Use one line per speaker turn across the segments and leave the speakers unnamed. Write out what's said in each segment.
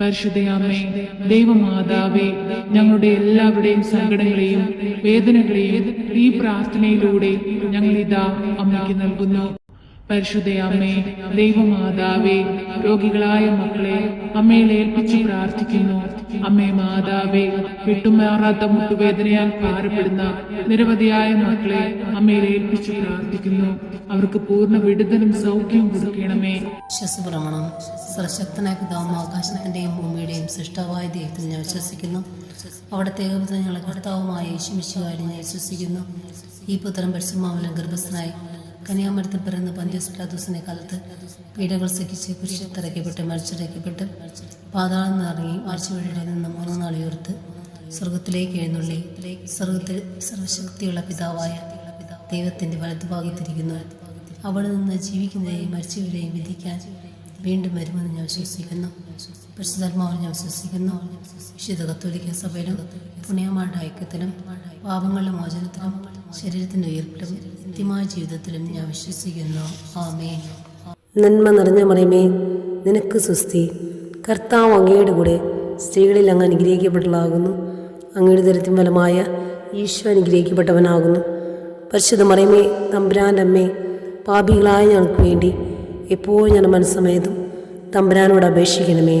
പരിശുദ്ധയാമേ ദൈവമാതാവേ ഞങ്ങളുടെ എല്ലാവരുടെയും സങ്കടങ്ങളെയും വേദനകളെയും ഈ പ്രാർത്ഥനയിലൂടെ ഞങ്ങൾ ഇതാ അമ്മയ്ക്ക് നൽകുന്നു. പരിശുദ്ധയമ്മേ ദൈവമാതാവേ രോഗികളായ മക്കളെ അമ്മയിൽ ഏൽപ്പിച്ചു പ്രാർത്ഥിക്കുന്നു. അമ്മേ മാതാവേ വിട്ടുമാറാത്ത മുട്ടുവേദനയാൽ ഭാരപ്പെടുന്ന നിരവധിയായ മക്കളെ അമ്മയിൽ ഏൽപ്പിച്ചു പ്രാർത്ഥിക്കുന്നു. അവർക്ക് പൂർണ വിടുതലും സൗഖ്യവും കൊടുക്കണമേ.
വിശ്വസപ്രമാണം. സർശക്തനായ പിതാവും ആകാശത്തിന്റെയും ഭൂമിയുടെയും സൃഷ്ടാവായ ദൈവത്തിൽ ഞാൻ വിശ്വസിക്കുന്നു. അവിടത്തെ ഞങ്ങളുടെ കർത്താവുമായ യേശുമിശുകാരി ഞാൻ വിശ്വസിക്കുന്നു. ഈ പുത്രം പരിശുമാവനം ഗർഭസ്ഥനായി കന്യാമരത്തിൽ പിറന്ന് പന്ത്യസ് പിലാദൂസിനെ കാലത്ത് പീഡകൾ സഹിച്ച് കുരിശിൽ തറയ്ക്കപ്പെട്ട് മരിച്ചടയ്ക്കപ്പെട്ട് പാതാളം നിറങ്ങി ആഴ്ചവഴിയുടെ നിന്ന് മൂന്ന് നാളിയോർത്ത് സ്വർഗത്തിലേക്ക് എഴുന്നള്ളി സ്വർഗത്തിൽ സർവശക്തിയുള്ള പിതാവായ ദൈവത്തിന്റെ വലതുഭാഗത്തിരിക്കുന്നു. അവിടെ നിന്ന് ജീവിക്കുന്നവരെയും മരിച്ചവരെയും വിധിക്കാൻ വീണ്ടും വരുമെന്ന് ഞാൻ വിശ്വസിക്കുന്നു. പരിശുദ്ധാത്മാവിൽ ഞാൻ വിശ്വസിക്കുന്നു. വിശുദ്ധ കത്തോലിക്ക സഭയിലും പുണ്യമാരുടെ ഐക്യത്തിലും പാപങ്ങളുടെ മോചനത്തിലും ശരീരത്തിന്റെ ഉയർപ്പിലും നിത്യമായ ജീവിതത്തിലും ഞാൻ വിശ്വസിക്കുന്നു. ആമേൻ.
നന്മ നിറഞ്ഞ മറിയമേ നിനക്ക് സുസ്തി കർത്താവ് അങ്ങയുടെ കൂടെ സ്ത്രീകളിൽ അങ്ങ് അനുഗ്രഹിക്കപ്പെട്ടതാകുന്നു അങ്ങയുടെ ദരിദ്രം ഫലമായ ഈശോ അനുഗ്രഹിക്കപ്പെട്ടവനാകുന്നു. പരിശുദ്ധ മറിയമേ തമ്പുരാന്റെ അമ്മേ പാപികളായ ഞങ്ങൾക്ക് വേണ്ടി എപ്പോഴും ഞാൻ മനസ്സമേതും തമ്പുരാനോട് അപേക്ഷിക്കണമേ.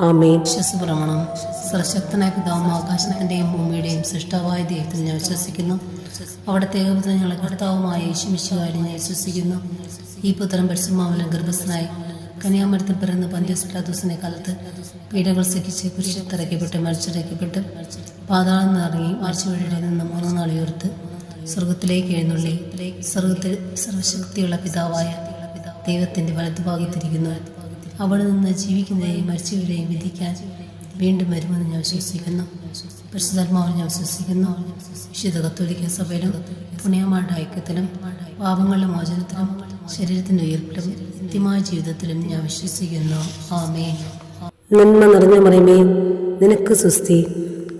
ആമേൻ.
വിശ്വസപ്രമാണം. സർശക്തനായ പിതാവും ആകാശത്തിന്റെയും ഭൂമിയുടെയും സൃഷ്ടാവായ ദൈവത്തിൽ ഞാൻ വിശ്വസിക്കുന്നു. അവിടുത്തെ ഏകപുത്രൻ ഞങ്ങളെ കർത്താവുമായ യേശുമിശുകാരി ഞാൻ വിശ്വസിക്കുന്നു. ഈ പുത്രൻ പരിശുമാവനം ഗർഭസ്ഥനായി കന്യാമരത്തിൽ പിറന്ന് പന്ത്യസ് പിലാദൂസിനെ കാലത്ത് പീഡകൾ സഹിച്ച് കുരിശിൽ തറയ്ക്കപ്പെട്ട് മരിച്ചടയ്ക്കപ്പെട്ട് പാതാളം നിറങ്ങി ആഴ്ചവഴിയുടെ നിന്ന് മൂന്ന് നാളിയോർത്ത് സ്വർഗത്തിലേക്ക് എഴുന്നള്ളി സ്വർഗത്തിൽ സർവശക്തിയുള്ള പിതാവായ ദൈവത്തിന്റെ വലതുഭാഗത്തിരിക്കുന്നു. അവിടെ നിന്ന് ജീവിക്കുന്നവരെയും മരിച്ചവരെയും വിധിക്കാൻ വീണ്ടും വരുമെന്ന് ഞാൻ വിശ്വസിക്കുന്നു. പരിശുദ്ധാത്മാവിൽ ഞാൻ വിശ്വസിക്കുന്നു. വിശുദ്ധ കത്തോലിക്ക സഭയിലും പുണ്യമാരുടെ ഐക്യത്തിലും പാപങ്ങളുടെ മോചനത്തിലും ശരീരത്തിന്റെ ഉയർപ്പിലും നിത്യമായ ജീവിതത്തിലും ഞാൻ വിശ്വസിക്കുന്നു. ആമേ
നന്മ നിറഞ്ഞ മറിയമേ നിനക്ക് സുസ്തി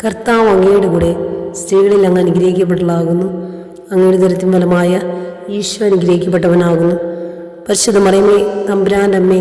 കർത്താവ് അങ്ങയുടെ കൂടെ സ്ത്രീകളിൽ അങ്ങ് അനുഗ്രഹിക്കപ്പെട്ടതാകുന്നു അങ്ങയുടെ ദരിദ്രം ഫലമായ ഈശോ അനുഗ്രഹിക്കപ്പെട്ടവനാകുന്നു. പരിശുദ്ധ മറിയമേ തമ്പുരാന്റെ അമ്മേ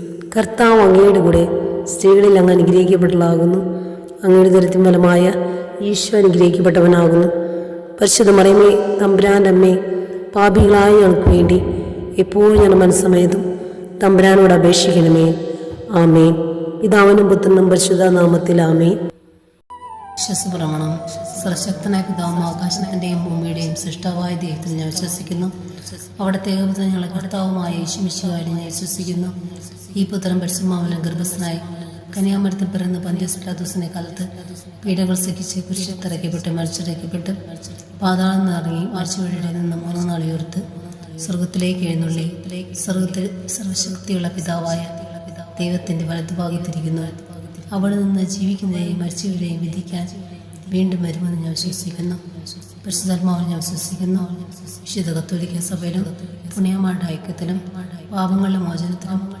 കർത്താവ് അങ്ങയുടെ കൂടെ സ്ത്രീകളിൽ അങ്ങ് അനുഗ്രഹിക്കപ്പെട്ടതാകുന്നു അങ്ങയുടെ ദരത്തിൻ ഫലമായ ഈശോ അനുഗ്രഹിക്കപ്പെട്ടവനാകുന്നു. പരിശുദ്ധ മറിയമ്മേ തമ്പുരാന്റെ അമ്മേ പാപികളായ ഞങ്ങൾക്ക് വേണ്ടി എപ്പോഴും ഞാൻ മനസ്സമയതും തമ്പുരാനോട് അപേക്ഷിക്കണമേ. ആമേ പിതാവിനും പുത്രനും പരിശുദ്ധ നാമത്തിൽ ആമേ
വിശ്വസപ്രമാണം. സർശക്തനായ പിതാവും ആകാശത്തിന്റെയും ഭൂമിയുടെയും സൃഷ്ടവായ ദൈവത്തിൽ ഞാൻ വിശ്വസിക്കുന്നു. അവിടത്തെ ഞങ്ങളെ കർത്താവുമായ യേശുമിശുകാരി ഞാൻ വിശ്വസിക്കുന്നു. ഈ പുത്രൻ പരിശുമാവലം ഗർഭസ്ഥനായി കന്യാമരത്തിൽ പിറന്ന് പന്ത്യസ്പ്ലാദൂസിനെ കാലത്ത് പീഡകൾ സഹിച്ച് കുരിശത്തിറക്കപ്പെട്ട് മരിച്ചിറക്കപ്പെട്ട് പാതാളം നിറങ്ങി മരിച്ചുവഴിയുടെ നിന്ന് മൂന്ന് നാൾ സ്വർഗത്തിലേക്ക് എഴുന്നള്ളി സ്വർഗത്തിൽ സർവശക്തിയുള്ള പിതാവായ ദൈവത്തിന്റെ വലതുഭാഗത്തിരിക്കുന്നു അവിടെ നിന്ന് ജീവിക്കുന്നവരെയും മരിച്ചവരെയും വിധിക്കാൻ വീണ്ടും വരുമെന്ന് ഞാൻ വിശ്വസിക്കുന്നു. പരിശുദ്ധാത്മാവിൽ ഞാൻ വിശ്വസിക്കുന്നു. വിശുദ്ധ കത്തോലിക്ക സഭയിലും പുണ്യമാരുടെ ഐക്യത്തിലും പാപങ്ങളുടെ മോചനത്തിലും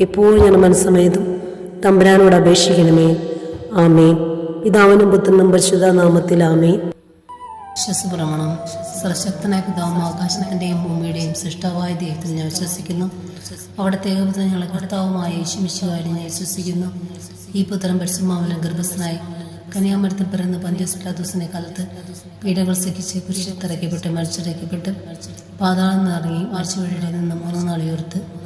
എപ്പോഴും ഞാൻ മനസ്സമേതും തമ്പുരാനോട് അപേക്ഷിക്കണമേ. ആമേൻ. പിതാവിനും പുത്രനും പരിശുദ്ധ നാമത്തിൽ ആമേൻ.
വിശ്വസപ്രമാണം. സർശക്തനായ പിതാവും ആകാശത്തിന്റെയും ഭൂമിയുടെയും സൃഷ്ടാവായ ദൈവത്തിൽ ഞാൻ വിശ്വസിക്കുന്നു. അവിടെ ഏകപുത്രൻ ഞങ്ങളെ കർത്താവുമായ യേശുമിശുകാരി ഞാൻ വിശ്വസിക്കുന്നു. ഈ പുത്രൻ പരിശുമാവലം ഗർഭസ്ഥനായി കന്യാമരത്തിൽ പിറന്ന് പന്ത്യസ്പിലാദൂസിനെ കാലത്ത് പീഡകൾ സഹിച്ച് കുരിശത്തിറക്കപ്പെട്ട് മരിച്ചിറക്കപ്പെട്ട് പാതാളം നിറങ്ങി ആഴ്ചവഴിയുടെ നിന്ന് മൂന്ന് നാൾ ഉയർത്ത്